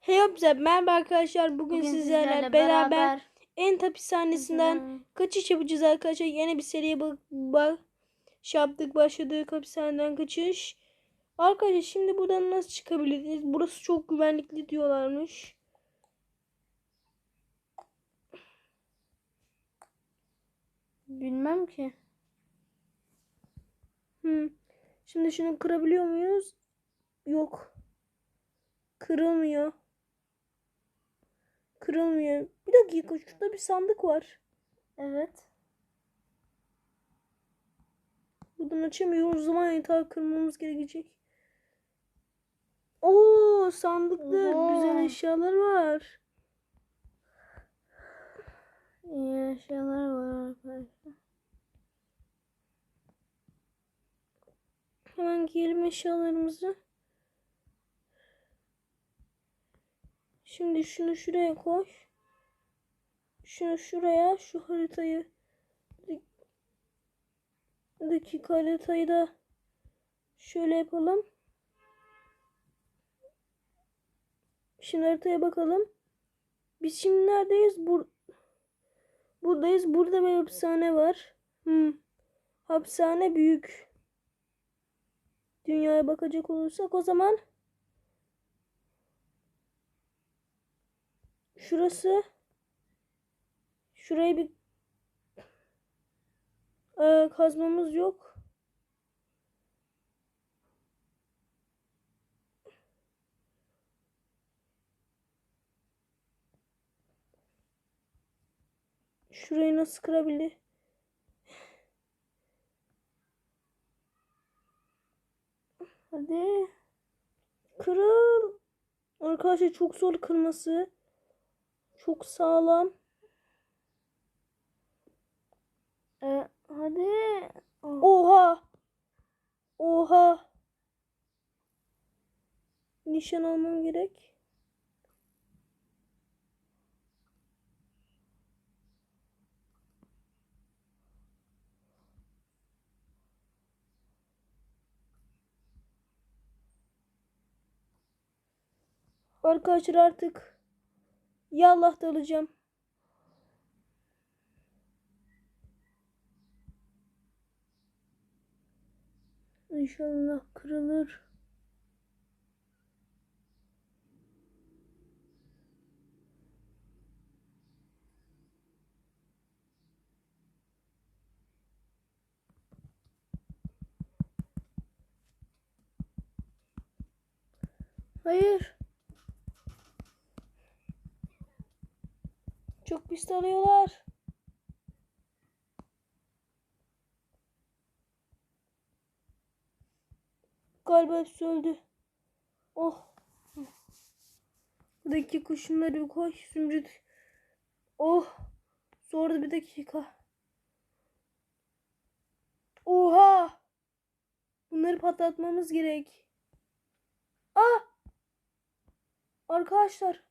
Hey hepinize merhaba arkadaşlar. Bugün, Bugün sizlerle, sizlerle beraber, beraber en hapishanesinden kaçış yapacağız arkadaşlar. Yeni bir seriye bak, bak şey yaptık başladık hapishaneden kaçış. Arkadaşlar şimdi buradan nasıl çıkabiliriz? Burası çok güvenlikli diyorlarmış. bilmem ki. Hmm. Şimdi şunu kırabiliyor muyuz? Yok. Kırılmıyor. Kırılmıyor. Bir dakika şurada bir sandık var. Evet. Buradan açamıyoruz. O zaman yatağı kırmamız gerekecek. Oo sandıkta Oha. güzel eşyalar var. İyi eşyalar var arkadaşlar. Hemen giyelim eşyalarımızı. Şimdi şunu şuraya koy. Şunu şuraya, şu haritayı. Dakika haritayı da şöyle yapalım. Şimdi haritaya bakalım. Biz şimdi neredeyiz? Bur Buradayız. Burada bir hapishane var. Hmm. Hapishane büyük. Dünyaya bakacak olursak o zaman şurası şurayı bir Ee, kazmamız yok. Şurayı nasıl kırabilir? Hadi. Kırıl. Arkadaşlar çok zor kırması. Çok sağlam. Ee, hadi. Oh. Oha. Oha. Nişan almam gerek. Arkadaşlar artık yallah da alacağım. İnşallah kırılır. Hayır. Çok pis alıyorlar. Galiba hepsi öldü. Oh. Buradaki kuşunları bir koy. Zümrüt. Oh. Zordu bir dakika. Oha. Bunları patlatmamız gerek. Ah. Arkadaşlar.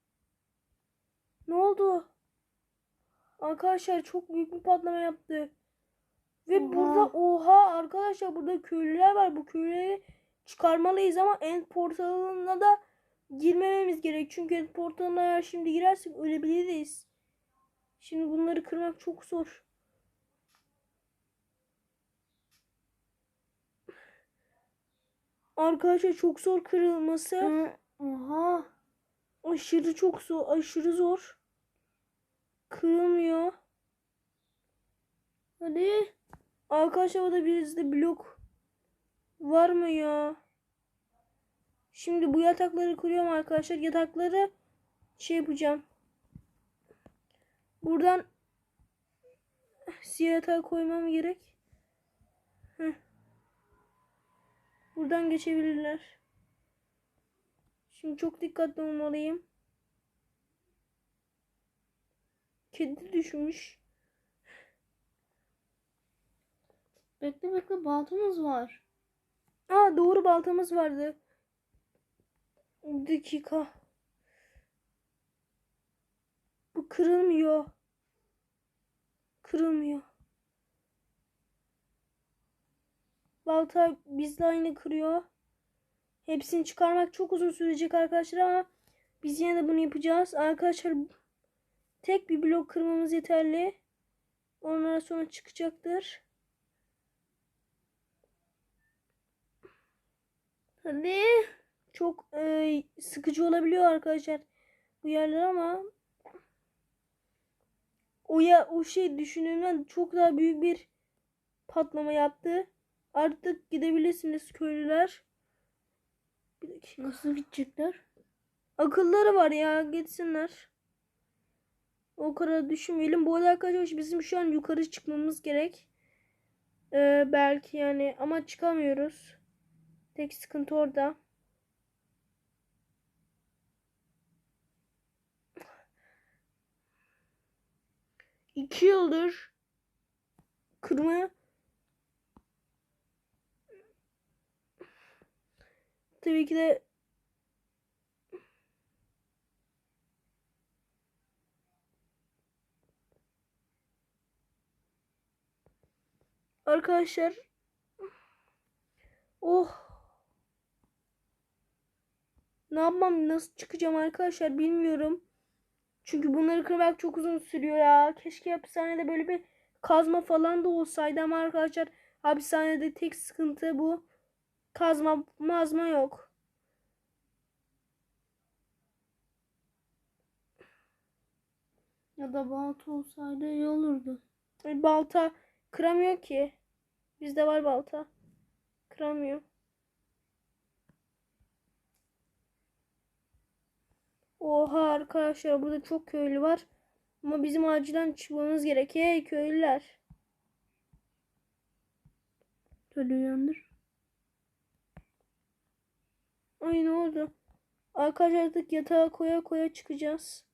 Ne oldu? Arkadaşlar çok büyük bir patlama yaptı. Ve Oha. burada oha arkadaşlar burada köylüler var. Bu köylüleri çıkarmalıyız ama end portalına da girmememiz gerek. Çünkü end portalına eğer şimdi girersek ölebiliriz. Şimdi bunları kırmak çok zor. Arkadaşlar çok zor kırılması. Oha. Aşırı çok zor. Aşırı zor. Kırılmıyor. Hadi. Arkadaşlar burada bizde blok var mı ya? Şimdi bu yatakları kuruyorum arkadaşlar. Yatakları şey yapacağım. Buradan siyah yatağı koymam gerek. Heh. Buradan geçebilirler. Şimdi çok dikkatli olmalıyım. Kedi düşmüş. Bekle bekle baltamız var. Aa doğru baltamız vardı. Dakika. Bu kırılmıyor. Kırılmıyor. Balta bizle aynı kırıyor. Hepsini çıkarmak çok uzun sürecek arkadaşlar ama Biz yine de bunu yapacağız. Arkadaşlar tek bir blok kırmamız yeterli. Onlara sonra çıkacaktır. Hadi. Çok e, sıkıcı olabiliyor arkadaşlar bu yerler ama o ya o şey düşündüğümden çok daha büyük bir patlama yaptı. Artık gidebilirsiniz köylüler. Bir dakika. Nasıl gidecekler? Akılları var ya gitsinler. O kadar düşünmeyelim. Bu arada arkadaşlar bizim şu an yukarı çıkmamız gerek. Ee, belki yani ama çıkamıyoruz. Tek sıkıntı orada. İki yıldır kırmaya tabii ki de Arkadaşlar. Oh. Ne yapmam nasıl çıkacağım arkadaşlar bilmiyorum. Çünkü bunları kırmak çok uzun sürüyor ya. Keşke hapishanede böyle bir kazma falan da olsaydı ama arkadaşlar hapishanede tek sıkıntı bu. Kazma mazma yok. Ya da balta olsaydı iyi olurdu. E, Balta kıramıyor ki. Bizde var balta. Kıramıyor. Oha arkadaşlar burada çok köylü var. Ama bizim acilen çıkmamız gerek. Hey köylüler. Şöyle uyandır. Ay ne oldu? Arkadaşlar artık yatağa koya koya çıkacağız.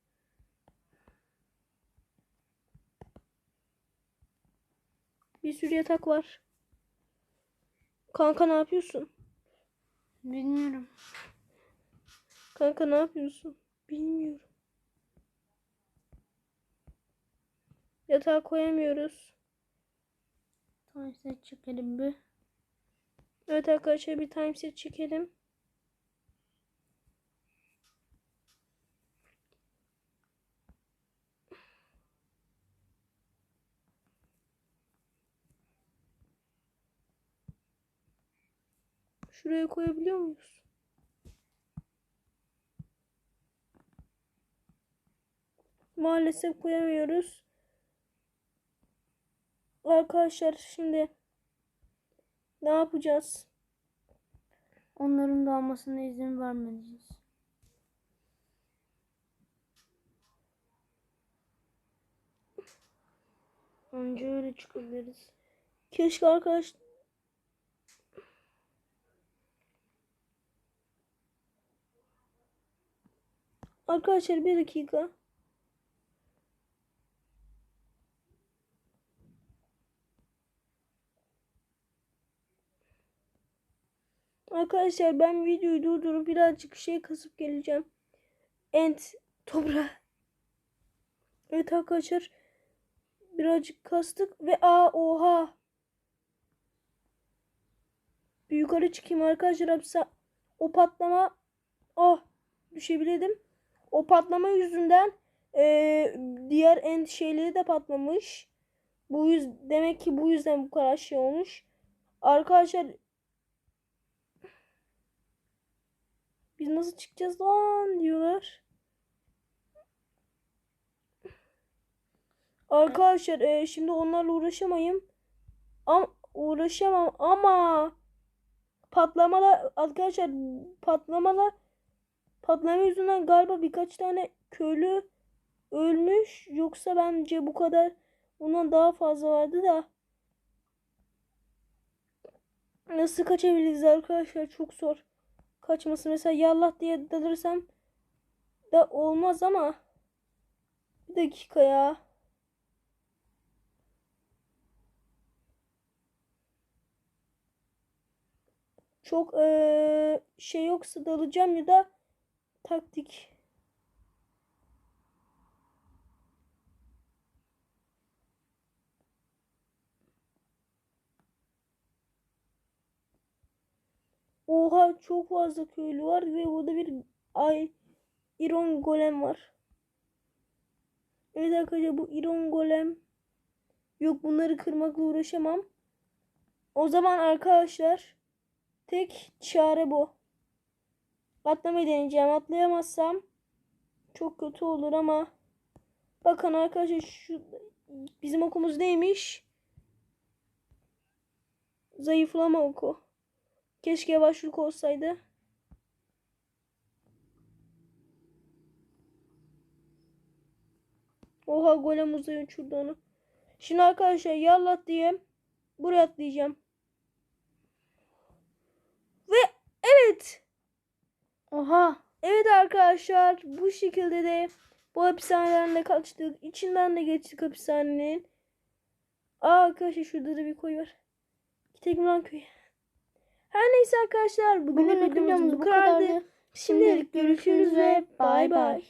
Bir sürü yatak var. Kanka ne yapıyorsun? Bilmiyorum. Kanka ne yapıyorsun? Bilmiyorum. Yatağa koyamıyoruz. İşte çekelim bir. Evet arkadaşlar bir timeset çekelim. Şuraya koyabiliyor muyuz? Maalesef koyamıyoruz. Arkadaşlar şimdi ne yapacağız? Onların dalmasına izin vermeyeceğiz. Anca öyle çıkabiliriz. Keşke arkadaş... Arkadaşlar bir dakika. Arkadaşlar ben videoyu durdurup birazcık şey kasıp geleceğim. Ent toprağı. Evet arkadaşlar birazcık kastık ve aa oha. Bir yukarı çıkayım arkadaşlar. O patlama oh düşebilirdim. O patlama yüzünden eee, diğer end şeyleri de patlamış. Bu yüz demek ki bu yüzden bu kadar şey olmuş. Arkadaşlar biz nasıl çıkacağız lan diyorlar. Arkadaşlar e, şimdi onlarla uğraşamayım. Am uğraşamam ama patlamalar arkadaşlar patlamalar patlama yüzünden galiba birkaç tane köylü ölmüş. Yoksa bence bu kadar ondan daha fazla vardı da. Nasıl kaçabiliriz arkadaşlar? Çok zor. Kaçması mesela yallah diye dalırsam da olmaz ama bir dakika ya. Çok eee, şey yoksa dalacağım ya da taktik. Oha çok fazla köylü var ve burada bir ay iron golem var. Evet arkadaşlar bu iron golem. Yok bunları kırmakla uğraşamam. O zaman arkadaşlar tek çare bu. Atlamayı deneyeceğim. Atlayamazsam çok kötü olur ama bakın arkadaşlar şu bizim okumuz neymiş? Zayıflama oku. Keşke yavaşlık olsaydı. Oha golem uzaya uçurdu onu. Şimdi arkadaşlar yallah diyeyim. Buraya atlayacağım. Ve evet. Oha. Evet arkadaşlar bu şekilde de bu hapishaneden de kaçtık. İçinden de geçtik hapishanenin. Aa arkadaşlar şurada da bir koy var. Gidelim lan köye. Her neyse arkadaşlar Bugünlük videomuz bu kadardı. Şimdilik görüşürüz ve bay bay.